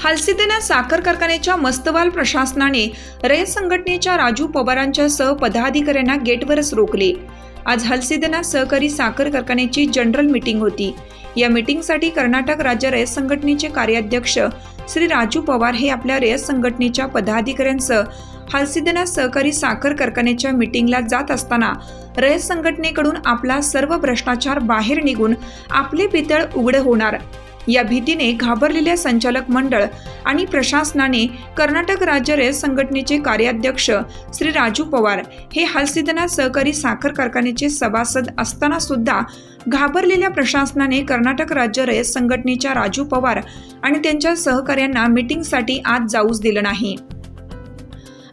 हालसिद्दीना साखर कारखान्याच्या मस्तवाल प्रशासनाने रयत संघटनेच्या राजू पवारांच्या सह पदाधिकाऱ्यांना गेटवरच रोखले. आज हलसिदेना सहकारी साखर कारखान्याची जनरल मीटिंग होती. या मीटिंगसाठी कर्नाटक राज्य रयत संघटनेचे कार्याध्यक्ष श्री राजू पवार हे आपल्या रयत संघटनेच्या पदाधिकाऱ्यांसह हलसिदना सहकारी साखर कारखान्याच्या मीटिंगला जात असताना रयत संघटनेकडून आपला सर्व भ्रष्टाचार बाहेर निघून आपले पितळ उघडे होणार. या भीतीने घाबरलेल्या संचालक मंडळ आणि प्रशासनाने कर्नाटक राज्य रेल संघटनेचे कार्याध्यक्ष श्री राजू पवार हे हलसिद्धनाथ सहकारी साखर कारखान्याचे सभासद असताना सुद्धा घाबरलेल्या प्रशासनाने कर्नाटक राज्य रेल संघटनेच्या राजू पवार आणि त्यांच्या सहकाऱ्यांना मीटिंगसाठी आज जाऊच दिलं नाही.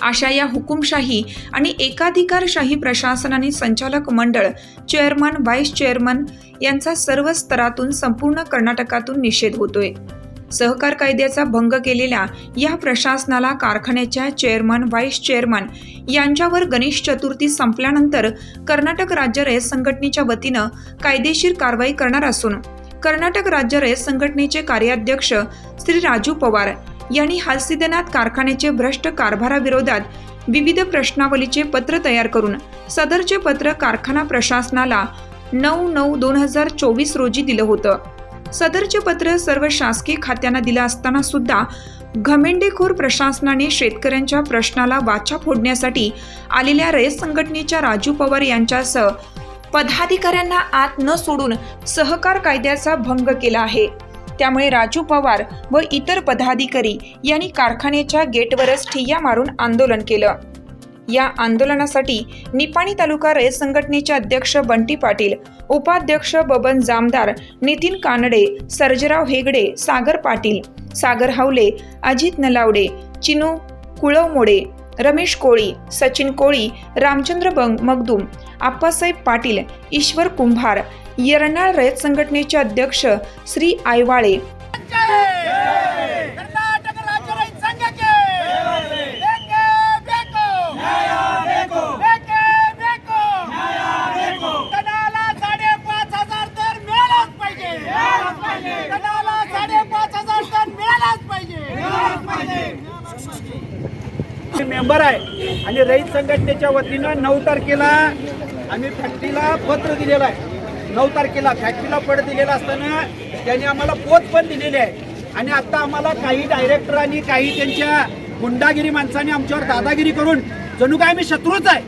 अशा या हुकुमशाही आणि एकाधिकारशाही प्रशासनाने संचालक मंडळ चेअरमन व्हाईस चेअरमन यांचा सर्व स्तरातून संपूर्ण कर्नाटकातून निषेध होतोय. सहकार कायद्याचा भंग केलेल्या या प्रशासनाला कारखान्याच्या चेअरमन व्हाईस चेअरमन यांच्यावर गणेश चतुर्थी संपल्यानंतर कर्नाटक राज्य रयत संघटनेच्या वतीनं कायदेशीर कारवाई करणार असून कर्नाटक राज्य रयत संघटनेचे कार्याध्यक्ष श्री राजू पवार यांनी हालसिद्धनाथ कारखान्याचे भ्रष्ट कारभाराविरोधात विविध प्रश्नावलीचे पत्र तयार करून सदरचे पत्र कारखाना प्रशासनाला नऊ नऊ दोन हजार चोवीस रोजी दिलं होतं. सदरचे पत्र सर्व शासकीय खात्यांना दिलं असताना सुद्धा घमेंडेखोर प्रशासनाने शेतकऱ्यांच्या प्रश्नाला वाचा फोडण्यासाठी आलेल्या रयत संघटनेच्या राजू पवार यांच्यासह पदाधिकाऱ्यांना आत न सोडून सहकार कायद्याचा भंग केला आहे. त्यामुळे राजू पवार व इतर पदाधिकारी यांनी कारखान्याच्या गेटवरच ठिय्या मारून आंदोलन केलं. या आंदोलनासाठी निपाणी तालुका रयत संघटनेचे अध्यक्ष बंटी पाटील उपाध्यक्ष बबन जामदार नितीन कानडे सर्जराव हेगडे सागर पाटील सागर हावले अजित नलावडे चिनू कुळवमोडे रमेश कोळी सचिन कोळी रामचंद्र बंग मगदूम आप्पासाहेब पाटील ईश्वर कुंभार येरणा रयत संघटनेचे अध्यक्ष श्री आयवाळे. मेंबर आहे. आणि रईत संघटनेच्या वतीनं नऊ तारखेला आम्ही फॅक्टरीला पत्र दिलेलं आहे. नऊ तारखेला फॅक्टरीला पड दिलेला असताना त्यांनी आम्हाला पोच पण दिलेली आहे. आणि आता आम्हाला काही डायरेक्टरांनी काही त्यांच्या गुंडागिरी माणसांनी आमच्यावर दादागिरी करून जणू काय आम्ही शत्रूच आहे.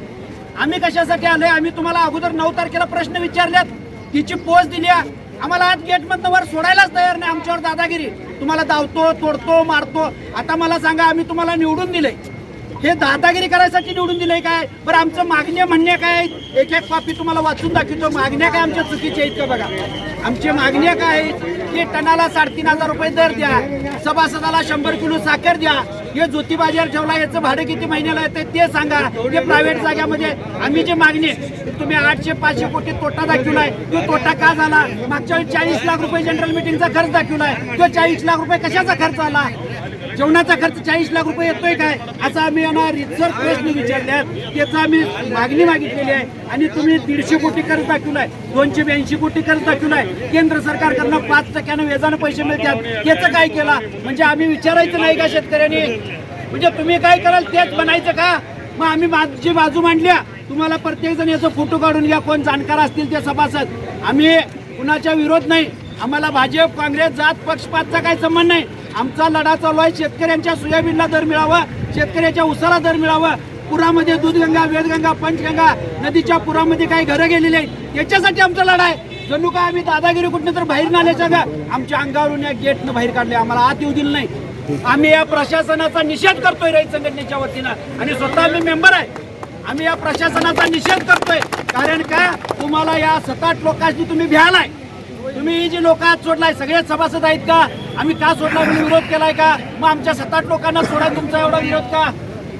आम्ही कशासाठी आलोय? आम्ही तुम्हाला अगोदर नऊ तारखेला प्रश्न विचारल्यात तिची पोच दिली आम्हाला आज गेटमधनं वर सोडायलाच तयार नाही आमच्यावर दादागिरी. तुम्हाला धावतो तोडतो मारतो. आता मला सांगा आम्ही तुम्हाला निवडून दिले हे दादागिरी करायसाठी निवडून दिले काय? बरं आमचं मागणे म्हणणे काय? एक एक कॉपी तुम्हाला वाचून दाखवतो. मागण्या काय आमच्या चुकीच्या आहेत का बघा? आमच्या मागण्या काय आहेत? की टनाला साडेतीन हजार रुपये दर द्या. सभासदाला शंभर किलो साखर द्या. हे ज्योती बाजार ठेवला याचं भाडं किती महिन्याला येतं ते सांगा. हे प्रायव्हेट जाग्यामध्ये आम्ही जे मागणी तुम्ही आठशे पाचशे कोटी तोटा दाखवलाय. तो तोटा का झाला? मागच्या वेळी चाळीस लाख रुपये जनरल मिटिंगचा खर्च दाखवलाय. तो चाळीस लाख रुपये कशाचा खर्च आला? जेवणाचा खर्च चाळीस लाख रुपये येतोय काय? असा आम्ही यांना रितसर प्रश्न विचारल्यात त्याचा आम्ही मागणी मागितलेली आहे. आणि तुम्ही दीडशे कोटी कर्ज दाखवलाय. दोनशे ब्याऐंशी कोटी कर्ज दाखवलाय. केंद्र सरकारकडनं पाच टक्क्यानं वेजानं पैसे मिळतात. याचं काय केला? म्हणजे आम्ही विचारायचं नाही का शेतकऱ्यांनी? म्हणजे तुम्ही काय कराल तेच बनायचं का? मग आम्ही माझी बाजू मांडल्या. तुम्हाला प्रत्येक जण याचा फोटो काढून घ्या. कोण जाणकार असतील ते सभासद. आम्ही कुणाच्या विरोध नाही. आम्हाला भाजप काँग्रेस जात पक्षपातचा काही संबंध नाही. आमचा लढा चालू आहे. शेतकऱ्यांच्या सोयाबीनला दर मिळावा शेतकऱ्याच्या उसाला दर मिळावा. पुरामध्ये दूधगंगा वेदगंगा पंचगंगा नदीच्या पुरामध्ये काही घरं गेलेली आहेत. याच्यासाठी आमचा लढा आहे. जणू काय आम्ही दादागिरी कुठनं तर बाहेर नाल्याच्या का? आमच्या अंगावरून या गेटनं बाहेर काढले आम्हाला आत येऊ दिलं नाही. आम्ही या प्रशासनाचा निषेध करतोय रहित संघटनेच्या वतीनं. आणि स्वतः आम्ही मेंबर आहे. आम्ही या प्रशासनाचा निषेध करतोय. कारण का? तुम्हाला या सत आठ लोकांची तुम्ही भ्यालाय तुम्ही जी लोक आज सोडलाय सगळेच सभासद आहेत का? आम्ही का सोडला म्हणून विरोध केलाय का? मग आमच्या सात आठ लोकांना सोडा तुमचा एवढा विरोध का?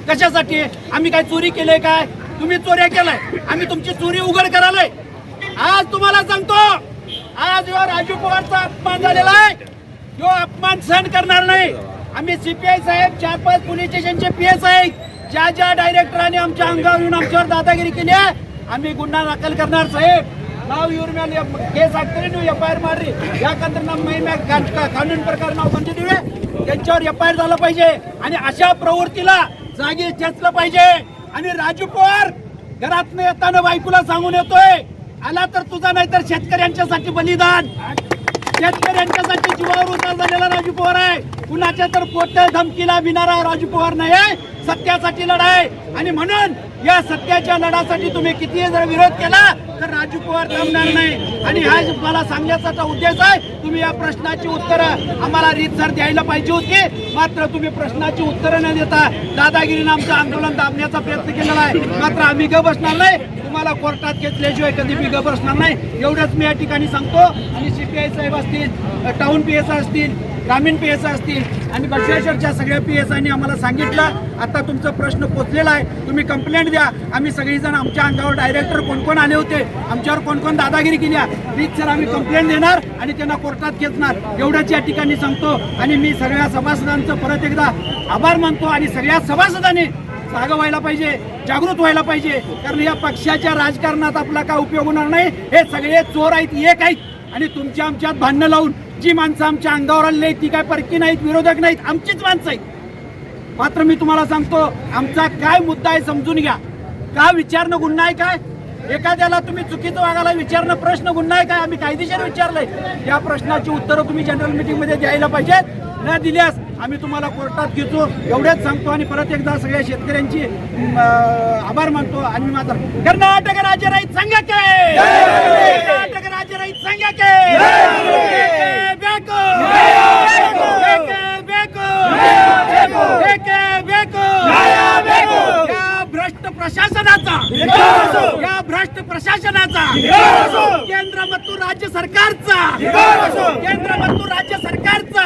कशासाठी? आम्ही काय चोरी केले काय? तुम्ही चोऱ्या केलाय. आम्ही तुमची चोरी उघड करायलाय. आज तुम्हाला सांगतो आज यो राजू पवारचा अपमान झालेला आहे. यो अपमान सहन करणार नाही. आम्ही सीपीआय साहेब चार पाच पोलीस स्टेशनचे पी एस आहेत. ज्या ज्या डायरेक्टरांनी आमच्या अंगावर येऊन आमच्यावर दादागिरी केली आहे आम्ही गुन्हा दाखल करणार साहेब. नाव ಇವ್ರ ಮೇಲೆ ಕೇಸ್ ಹಾಕ್ತೀರಿ ನೀವು ಎಫ್ ಐ ಆರ್ ಮಾಡ್ರಿ ಯಾಕಂದ್ರೆ ನಮ್ಮ ಮೈ ಮ್ಯಾಗ ಕಾ- ಕಾ- ಕಾನೂನು ಪ್ರಕಾರ ನಾವು ಬಂದಿದ್ದೀವಿ त्यांच्यावर एफ आय आर झालं पाहिजे आणि अशा प्रवृत्तीला जागी चेचलं पाहिजे आणि राजू पवार घरातनं येताना बायकोला सांगून येतोय आला तर तुझा नाही तर शेतकऱ्यांच्यासाठी बलिदान शेतकऱ्यांच्यासाठी जीवावर उतार झालेला राजू पवार आहे कुणाच्या तर पोट धमकीला विणारा राजू पवार नाही आहे सत्यासाठी लढाई. आणि म्हणून या सत्याच्या लढासाठी तुम्ही कितीही जर विरोध केला तर राजू पवार थांबणार नाही. आणि हा मला सांगण्याचा उद्देश आहे तुम्ही या प्रश्नाची उत्तरं आम्हाला रीतसर द्यायला पाहिजे होती. मात्र तुम्ही प्रश्नाची उत्तरं न देता दादागिरीनं आमचं आंदोलन दाबण्याचा प्रयत्न केलेला आहे. मात्र आम्ही ग बसणार नाही. तुम्हाला कोर्टात घेतल्याशिवाय कधी मी ग बसणार नाही. एवढंच मी या ठिकाणी सांगतो. आणि सीपीआय साहेब असतील टाऊन पी एस असतील ग्रामीण पी एस असतील आणि बसवेश्वरच्या सगळ्या पी एस आयनी आम्हाला सांगितलं. आता तुमचा प्रश्न पोचलेला आहे. तुम्ही कंप्लेंट द्या. आम्ही सगळीजण आमच्या अंगावर डायरेक्टर कोण कोण आले होते? आमच्यावर कोण कोण दादागिरी केल्या प्लीज सर आम्ही कंप्लेंट देणार आणि त्यांना कोर्टात खेचणार एवढंच या ठिकाणी सांगतो आणि मी सगळ्या सभासदांचं परत एकदा आभार मानतो आणि सगळ्या सभासदांनी जागा व्हायला पाहिजे जागृत व्हायला पाहिजे. कारण या पक्षाच्या राजकारणात आपला काय उपयोग होणार नाही? हे सगळे चोर आहेत एक आहेत. आणि तुमच्या आमच्यात भांडणं लावून जी माणसं आमच्या अंगावर आलेली आहेत ती काय परकी नाहीत विरोधक नाहीत आमचीच माणसं आहेत. मात्र मी तुम्हाला सांगतो आमचा काय मुद्दा आहे समजून घ्या. का विचारणं गुन्हा आहे काय? एखाद्याला तुम्ही चुकीचं वागायला विचारणं प्रश्न गुन्हा आहे काय? आम्ही कायदेशीर विचारलंय. या प्रश्नाची उत्तरं तुम्ही जनरल मीटिंगमध्ये द्यायला पाहिजेत. न दिल्यास आम्ही तुम्हाला कोर्टात घेतो एवढेच सांगतो आणि परत एकदा सगळ्या शेतकऱ्यांची अं, आभार मानतो आणि मी माझा कर्नाटक राज्य रहित संघ के कर्नाटक राज्य रहित संघ के Beko Beko Beko Beko Beko या भ्रष्ट प्रशासनाचा या भ्रष्ट प्रशासनाचा केंद्र ಮತ್ತು राज्य सरकारचा केंद्र ಮತ್ತು राज्य सरकारचा